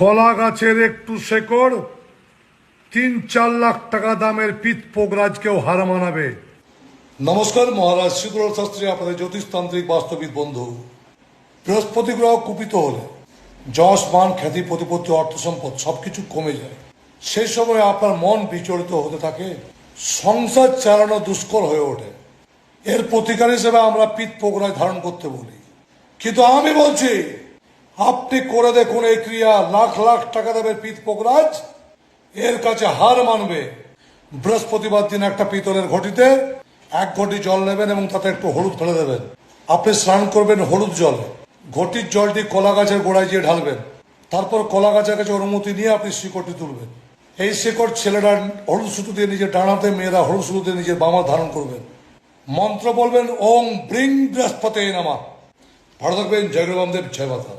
কলা গাছের একটু শেকড়, তিন চার লাখ টাকা দামের পিত পোগরাজকেও হার মানাবে। নমস্কার, মহারাজ শীতল শাস্ত্রী, আপনাদের জ্যোতিষতান্ত্রিক বাস্তবিক বন্ধু। বৃহস্পতি গ্রহ কুপিত হলে যশ, মান, খ্যাতি, প্রতিপত্তি অর্থ সম্পদ সবকিছু কমে যায়। সেই সময় আপনার মন বিচলিত হতে থাকে, সংসার চালানো দুষ্কর হয়ে ওঠে। এর প্রতিকার হিসেবে আমরা পিত পোগরাজ ধারণ করতে বলি। কিন্তু আমি বলছি আপনি করে দেখুন এই ক্রিয়া। লাখ লাখ টাকা দেবে পিত পোগরাজ এর কাছে হার মানবে। বৃহস্পতিবার দিন একটা পিতলের ঘটিতে এক ঘটি জল নেবেন এবং তাতে একটু হলুদ ফেলে দেবেন। আপনি স্নান করবেন হলুদ জলে। ঘটির জলটি কলা গাছের গোড়ায় গিয়ে ঢালবেন। তারপর কলা গাছের কাছে অনুমতি নিয়ে আপনি শিকড়টি তুলবেন। এই শিকড় ছেলেরা হলুদ সুতো দিয়ে নিজের ডানাতে, মেয়েরা হলুদ সুতো দিয়ে নিজের বামা ধারণ করবেন। মন্ত্র বলবেন ওং ব্রিং বৃহস্পতি নামা। ভালো থাকবেন জয়গ্রামদেব জয় মাতা।